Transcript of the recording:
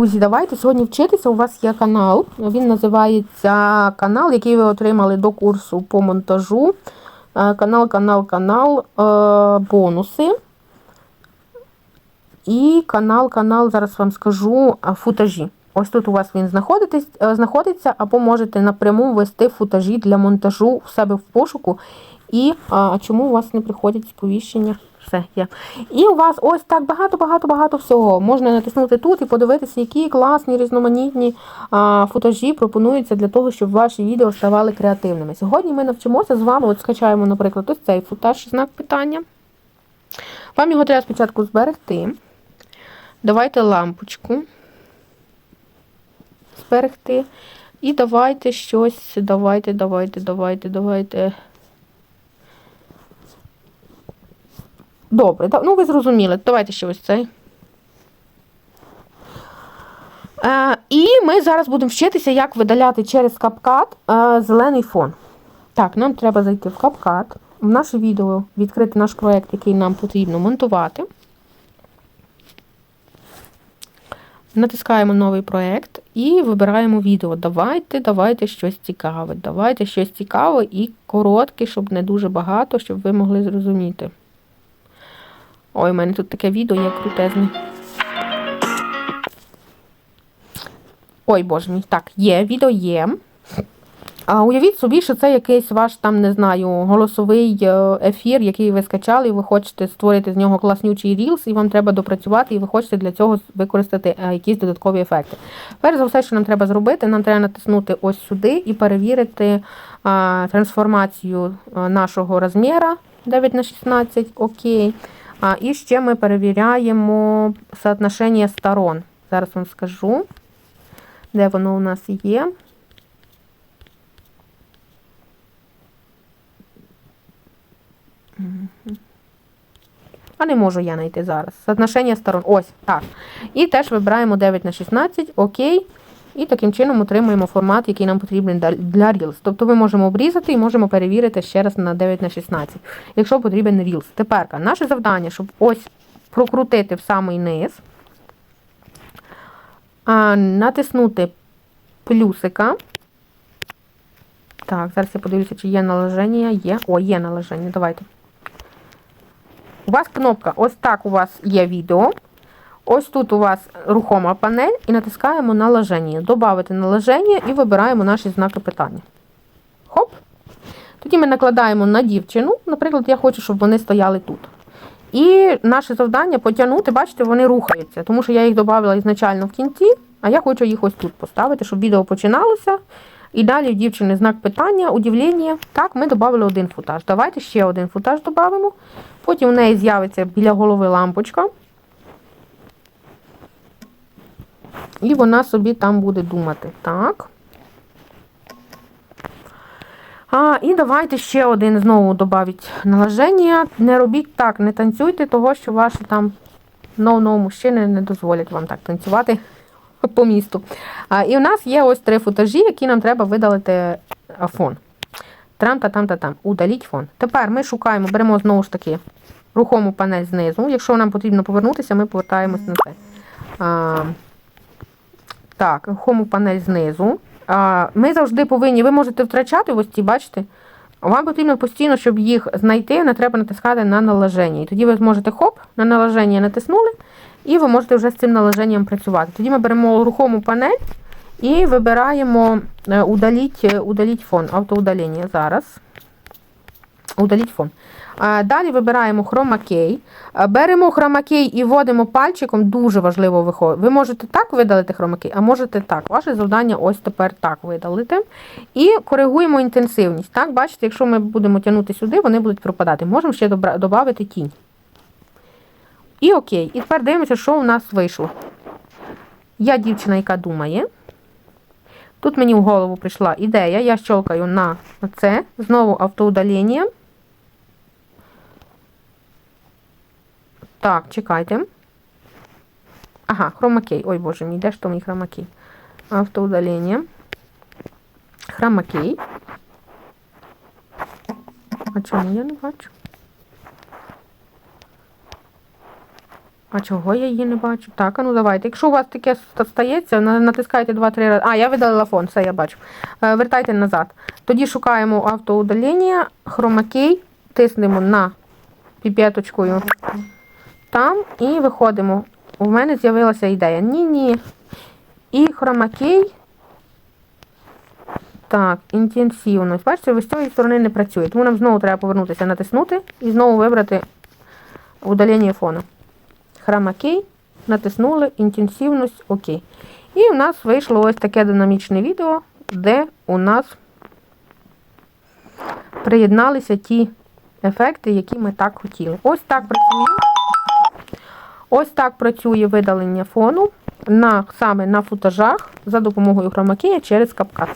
Друзі, давайте сьогодні вчитися. У вас є канал. Він називається канал, який ви отримали до курсу по монтажу. Е, Канал, канал, канал, е, бонуси. І канал, канал, зараз вам скажу, футажі. Ось тут у вас він е, знаходиться, або можете напряму ввести футажі для монтажу в себе в пошуку. І а, чому у вас не приходять сповіщення? Все є. І у вас ось так багато-багато-багато всього. Можна натиснути тут і подивитися, які класні різноманітні а, футажі пропонуються для того, щоб ваші відео ставали креативними. Сьогодні ми навчимося з вами, от скачаємо, наприклад, ось цей футаж, знак питання. Вам його треба спочатку зберегти. Давайте лампочку. Зберегти. І давайте щось. Давайте, давайте, давайте, давайте. Добре, ну ви зрозуміли. Давайте ще ось цей. Е, і ми зараз будемо вчитися, як видаляти через CapCut е, зелений фон. Так, нам треба зайти в CapCut, в наше відео відкрити наш проєкт, який нам потрібно монтувати. Натискаємо новий проєкт і вибираємо відео. Давайте, давайте щось цікаве. Давайте щось цікаве і коротке, щоб не дуже багато, щоб ви могли зрозуміти. Ой, у мене тут таке відео є крутезне. Ой, боже мій. Так, є, відео є. А уявіть собі, що це якийсь ваш там, не знаю, голосовий е, ефір, який ви скачали, і ви хочете створити з нього класнючий рілс, і вам треба допрацювати, і ви хочете для цього використати е, якісь додаткові ефекти. Перш за все, що нам треба зробити, нам треба натиснути ось сюди і перевірити а, трансформацію нашого розміра 9 на 16 окей. А, і ще ми перевіряємо соотношення сторон. Зараз вам скажу, де воно у нас є. А не можу я знайти зараз. Соотношення сторон. Ось, так. І теж вибираємо 9 на 16, окей. І таким чином отримуємо формат, який нам потрібен для- Reels. Тобто ми можемо обрізати і можемо перевірити ще раз на 9 на 16, якщо потрібен Reels. Тепер наше завдання, щоб ось прокрутити в самий низ, натиснути плюсика. Так, зараз я подивлюся, чи є належення. Є. О, є належення. Давайте. У вас кнопка, ось так у вас є відео. Ось тут у вас рухома панель і натискаємо налаження. Добавити налаження і вибираємо наші знаки питання. Хоп. Тоді ми накладаємо на дівчину. Наприклад, я хочу, щоб вони стояли тут. І наше завдання потягнути, бачите, вони рухаються, тому що я їх додавала ізначально в кінці, а я хочу їх ось тут поставити, щоб відео починалося. І далі в дівчини знак питання, удивлення. Так, ми додали один футаж. Давайте ще один футаж додамо. Потім у неї з'явиться біля голови лампочка. І вона собі там буде думати. Так. А, і давайте ще один знову додавить налаження. Не робіть так, не танцюйте, того, що ваші там no-no мужчини не дозволять вам так танцювати по місту. А, і у нас є ось три футажі, які нам треба видалити фон. Трам та там та там. Удаліть фон. Тепер ми шукаємо, беремо знову ж таки рухому панель знизу. Якщо нам потрібно повернутися, ми повертаємось на це. А, так, рухому панель знизу. А, ми завжди повинні, ви можете втрачати ось ці, бачите? Вам потрібно постійно, щоб їх знайти, не треба натискати на налаження. І тоді ви зможете хоп, на налаження натиснули, і ви можете вже з цим налаженням працювати. Тоді ми беремо рухому панель і вибираємо е, удаліть, е, удаліть фон, автоудалення зараз. Удаліть фон. Далі вибираємо хромакей. Беремо хромакей і вводимо пальчиком, дуже важливо виходить. Ви можете так видалити хромакей, а можете так. Ваше завдання ось тепер так видалити. І коригуємо інтенсивність. Так, бачите, якщо ми будемо тягнути сюди, вони будуть пропадати. Можемо ще додати тінь. І окей. І тепер дивимося, що у нас вийшло. Я дівчина, яка думає. Тут мені в голову прийшла ідея, я щелкаю на це, знову автоудалення. Так, чекайте. Ага, хромакей. Ой, боже мій, де ж то мій хромакей? Автоудалення. Хромакей. А чому я не бачу? А чого я її не бачу? Так, а ну давайте. Якщо у вас таке стається, натискайте 2-3 рази. А, я видалила фон, все я бачу. Е, Вертайте назад. Тоді шукаємо автоудалення, хромакей, тиснемо на піпеточкою там і виходимо. У мене з'явилася ідея. Ні-ні. І хромакей. Так, інтенсивність. Бачите, ви з цієї сторони не працює. Тому нам знову треба повернутися, натиснути і знову вибрати удалення фону. Хромакей, натиснули, інтенсивність, окей. І у нас вийшло ось таке динамічне відео, де у нас приєдналися ті ефекти, які ми так хотіли. Ось так працює. Ось так працює видалення фону на, саме на футажах за допомогою хромакея через капкат.